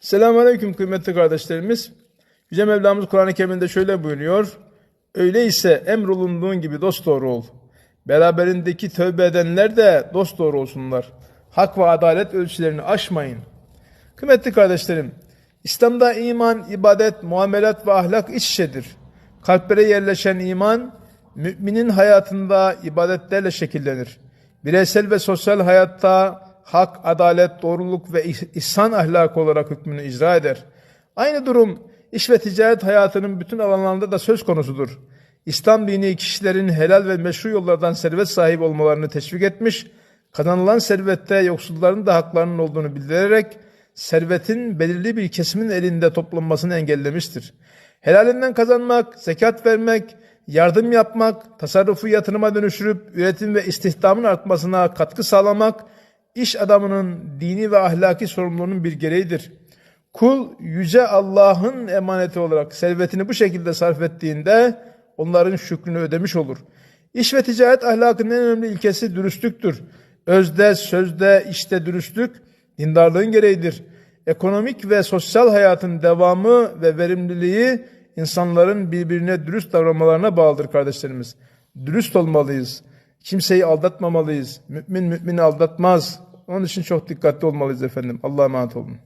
Selamun Aleyküm kıymetli kardeşlerimiz. Yüce Mevlamız Kur'an-ı Kerim'de şöyle buyuruyor. Öyleyse emrolunduğun gibi dost doğru ol. Beraberindeki tövbe edenler de dost doğru olsunlar. Hak ve adalet ölçülerini aşmayın. Kıymetli kardeşlerim, İslam'da iman, ibadet, muamelat ve ahlak iç içedir. Kalplere yerleşen iman, müminin hayatında ibadetlerle şekillenir. Bireysel ve sosyal hayatta hak, adalet, doğruluk ve ih- ihsan ahlakı olarak hükmünü icra eder. Aynı durum iş ve ticaret hayatının bütün alanlarında da söz konusudur. İslam dini kişilerin helal ve meşru yollardan servet sahibi olmalarını teşvik etmiş, kazanılan servette yoksulların da haklarının olduğunu bildirerek servetin belirli bir kesimin elinde toplanmasını engellemiştir. Helalinden kazanmak, zekat vermek, yardım yapmak, tasarrufu yatırıma dönüştürüp üretim ve istihdamın artmasına katkı sağlamak, iş adamının dini ve ahlaki sorumluluğunun bir gereğidir. Kul yüce Allah'ın emaneti olarak servetini bu şekilde sarf ettiğinde onların şükrünü ödemiş olur. İş ve ticaret ahlakının en önemli ilkesi dürüstlüktür. Özde, sözde, işte dürüstlük dindarlığın gereğidir. Ekonomik ve sosyal hayatın devamı ve verimliliği insanların birbirine dürüst davranmalarına bağlıdır kardeşlerimiz. Dürüst olmalıyız. Kimseyi aldatmamalıyız. Mümin mümini aldatmaz. Onun için çok dikkatli olmalıyız efendim. Allah'a emanet olun.